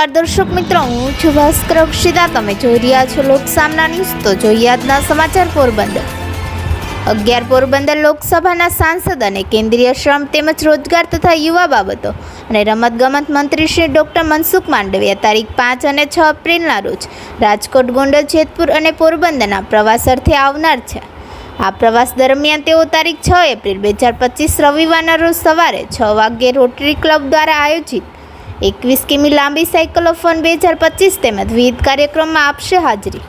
નમસ્કાર દર્શક મિત્રો, હું છું ભાસ્કર અક્ષિતા. તમે જોઈ રહ્યા છો લોકસામના ન્યૂઝ. તો જોઈએ આજના સમાચાર પોરબંદર. અગિયાર પોરબંદર લોકસભાના સાંસદ અને કેન્દ્રીય શ્રમ તેમજ રોજગાર તથા યુવા બાબતો અને રમતગમત મંત્રી શ્રી ડૉક્ટર મનસુખ માંડવિયા તારીખ પાંચ અને છ એપ્રિલના રોજ રાજકોટ, ગોંડલ, જેતપુર અને પોરબંદરના પ્રવાસ અર્થે આવનાર છે. આ પ્રવાસ દરમિયાન તેઓ તારીખ છ એપ્રિલ બે હજાર પચીસ રવિવારના રોજ સવારે છ વાગ્યે રોટરી ક્લબ દ્વારા આયોજિત એકવીસ કિમી લાંબી સાયકલોફોન બે હજાર પચીસ તેમજ વિવિધ કાર્યક્રમમાં આપશે હાજરી.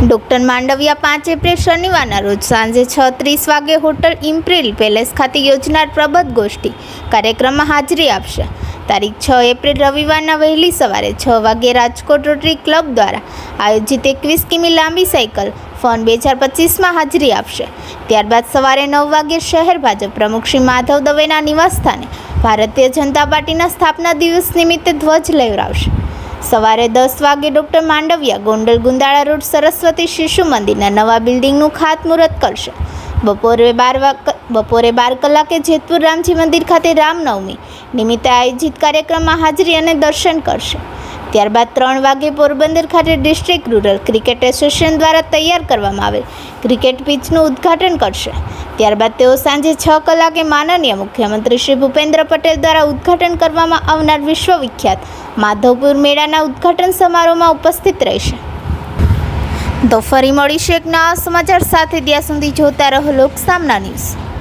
ડૉક્ટર માંડવિયા પાંચ એપ્રિલ શનિવારના રોજ સાંજે છ ત્રીસ વાગે હોટલ ઇમ્પ્રિલ પેલેસ ખાતે યોજનાર પ્રબદ ગોષ્ઠી કાર્યક્રમમાં હાજરી આપશે. તારીખ છ એપ્રિલ રવિવારના વહેલી સવારે છ વાગે રાજકોટ રોટરી ક્લબ દ્વારા આયોજિત એકવીસ કિમી લાંબી સાયકલ ફોન બે હજાર પચીસમાં હાજરી આપશે. ત્યારબાદ સવારે નવ વાગે શહેર ભાજપ પ્રમુખ શ્રી માધવ દવેના નિવાસસ્થાને ભારતીય જનતા પાર્ટીના સ્થાપના દિવસ નિમિત્તે ધ્વજ લહેરાવશે સવારે દસ વાગે ડૉક્ટર માંડવિયા ગોંડલ ગુંદાળા રોડ સરસ્વતી શિશુ મંદિરના નવા બિલ્ડિંગનું ખાતમુહૂર્ત કરશે. બપોરે બાર બપોરે બાર કલાકે જેતપુર રામજી મંદિર ખાતે રામનવમી નિમિત્તે આયોજિત કાર્યક્રમમાં હાજરી અને દર્શન કરશે. ત્યારબાદ ત્રણ વાગે પોરબંદર ખાતે ડિસ્ટ્રિક્ટ રૂરલ ક્રિકેટ એસોસિએશન દ્વારા તૈયાર કરવામાં આવેલ ક્રિકેટ પિચનું ઉદ્ઘાટન કરશે. ત્યારબાદ તેઓ સાંજે છ કલાકે માનનીય મુખ્યમંત્રી શ્રી ભૂપેન્દ્ર પટેલ દ્વારા ઉદ્ઘાટન કરવામાં આવનાર વિશ્વવિખ્યાત માધવપુર મેળાના ઉદ્ઘાટન સમારોહમાં ઉપસ્થિત રહેશે. તો ફરી મળીશું એક નવા સમાચાર સાથે. ત્યાં સુધી જોતા રહો લોકસામના ન્યૂઝ.